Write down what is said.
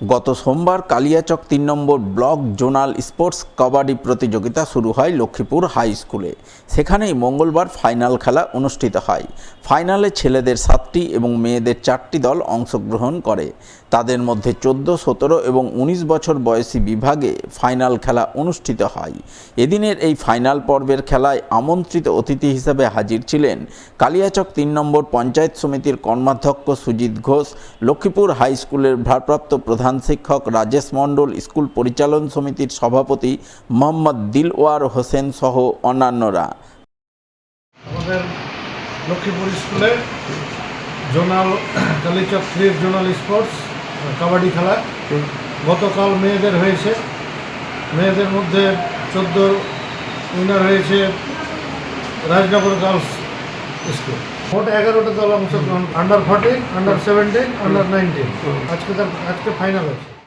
গত সোমবার কালিয়াচক তিন number block zonal sports kabaddi প্রতিযোগিতা শুরু হয় লক্ষ্মীপুর হাই স্কুলে। সেখানেই মঙ্গলবার ফাইনাল খেলা অনুষ্ঠিত হয়। ফাইনালে ছেলেদের সাতটি এবং মেয়েদের চারটি দল অংশগ্রহণ করে। তাদের মধ্যে চোদ্দ, সতেরো এবং উনিশ বছর বয়সী বিভাগে ফাইনাল খেলা অনুষ্ঠিত হয়। এদিনের এই ফাইনাল পর্বের খেলায় আমন্ত্রিত অতিথি হিসেবে হাজির ছিলেন কালিয়াচক তিন নম্বর পঞ্চায়েত সমিতির কর্মাধ্যক্ষ সুজিত ঘোষ, লক্ষ্মীপুর হাই স্কুলের ভারপ্রাপ্ত প্রধান শিক্ষক রাজেশ মণ্ডল, স্কুল পরিচালন সমিতির সভাপতি মোহাম্মদ দিলওয়ার হোসেন সহ অন্যান্যরা। লক্ষ্মীপুর স্কুলে জোনাল কালীচক থ্রির জোনাল স্পোর্টস, কাবাডি খেলা গতকাল মেয়েদের হয়েছে। মেয়েদের মধ্যে চোদ্দ উইনার হয়েছে রাজনগর গার্লস স্কুল। মোট এগারোটা দল অংশগ্রহণ under fourteen under seventeen under nineteen আজকে তার আজকে ফাইনাল হচ্ছে